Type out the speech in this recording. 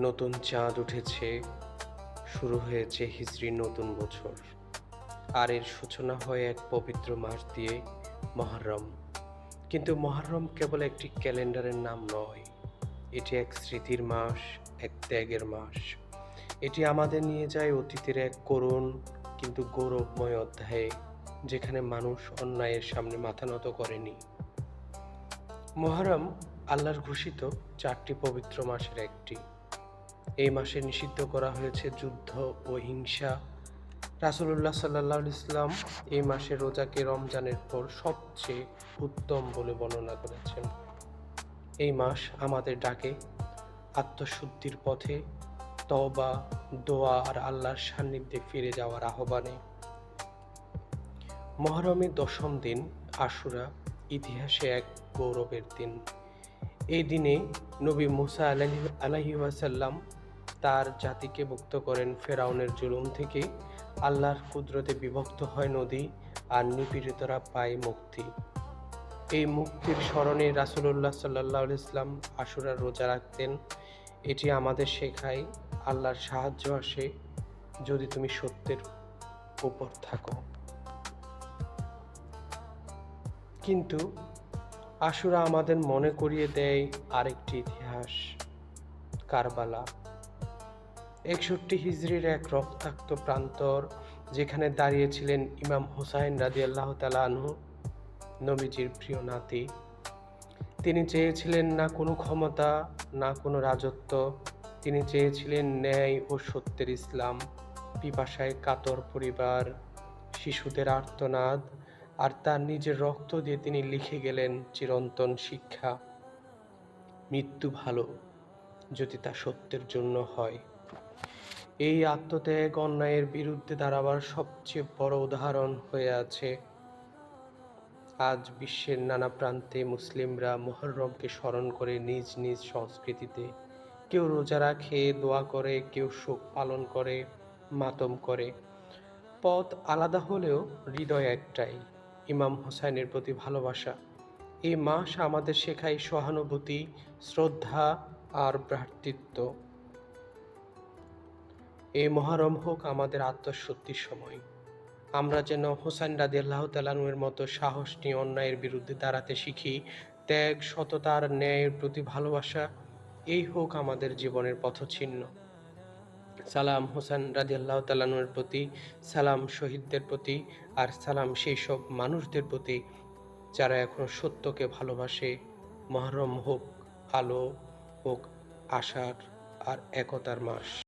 নতুন চাঁদ উঠেছে, শুরু হয়েছে হিজরির নতুন বছর। আর এর সূচনা হয় এক পবিত্র মাস দিয়ে মহরম। কিন্তু মহরম কেবল একটি ক্যালেন্ডারের নাম নয়, এটি এক স্মৃতির মাস, এক ত্যাগের মাস। এটি আমাদের নিয়ে যায় অতীতের এক করুণ কিন্তু গৌরবময় অধ্যায়ে, যেখানে মানুষ অন্যায়ের সামনে মাথা নত করেনি। মহরম আল্লাহর ঘোষিত চারটি পবিত্র মাসের একটি। এই মাসে নিষিদ্ধ করা হয়েছে যুদ্ধ ও হিংসা। রাসুলুল্লাহ সাল্লাহ ইসলাম এই মাসে রোজাকে রমজানের পর সবচেয়ে উত্তম বলে বর্ণনা করেছেন। এই মাস আমাদের ডাকে আত্মশুদ্ধির পথে তবা দোয়া আর আল্লাহর সান্নিধ্যে ফিরে যাওয়ার আহ্বানে। মহরমের দশম দিন আশুরা ইতিহাসে এক গৌরবের দিন। এই দিনে নবী মুসা আলাহি আলাহি ওয়াসাল্লাম তার জাতিকে মুক্ত করেন ফেরাউনের জুলুম থেকে। আল্লাহর কুদরতে বিভক্ত হয় নদী আর নিপীড়িতরা পায় মুক্তি। এই মুক্তির স্মরণে রাসুলুল্লাহ সাল্লাহ ইসলাম আশুরার রোজা রাখতেন। এটি আমাদের শেখায়, আল্লাহর সাহায্য আসে যদি তুমি সত্যের উপর থাকো। কিন্তু আশুরা আমাদের মনে করিয়ে দেয় আরেকটি ইতিহাস, কারবালা। একষট্টি হিজড়ির এক রক্তাক্ত প্রান্তর যেখানে দাঁড়িয়েছিলেন ইমাম হুসাইন রাজি আল্লাহ তালানহু নবীজির প্রিয় নাতি। তিনি চেয়েছিলেন না কোনো ক্ষমতা, না কোনো রাজত্ব। তিনি চেয়েছিলেন ন্যায় ও সত্যের ইসলাম, পিপাসায় কাতর পরিবার, শিশুদের আর্তনাদ আর তার নিজের রক্ত দিয়ে তিনি লিখে গেলেন চিরন্তন শিক্ষা। মৃত্যু ভালো যদি তা সত্যের জন্য হয়। এই আত্মত্যাগ অন্যায়ের বিরুদ্ধে দাঁড়াবার সবচেয়ে বড় উদাহরণ হয়ে আছে। আজ বিশ্বের নানা প্রান্তে মুসলিমরা মোহররমকে স্মরণ করে নিজ নিজ সংস্কৃতিতে কেউ রোজা রাখে, দোয়া করে, কেউ শোক পালন করে, মাতম করে। পথ আলাদা হলেও হৃদয় একটাই। ইমাম হোসাইনের প্রতি ভালোবাসা। এই মাস আমাদের শেখায় সহানুভূতি, শ্রদ্ধা আর ভ্রাতৃত্ব। এই মহারম হোক আমাদের আত্মসত্যির সময়। আমরা যেন হোসাইন রাজি আল্লাহ তালানুয়ের মতো সাহস নিয়ে অন্যায়ের বিরুদ্ধে দাঁড়াতে শিখি, ত্যাগ, সততার ন্যায়ের প্রতি ভালোবাসা, এই হোক আমাদের জীবনের পথচিহ্ন। সালাম হোসেন রাজি আল্লাহ তালানুয়ের প্রতি, সালাম শহীদদের প্রতি আর সালাম সেই সব মানুষদের প্রতি যারা এখন সত্যকে ভালোবাসে। মহরম হোক, আলো হোক, আশার আর একতার মাস।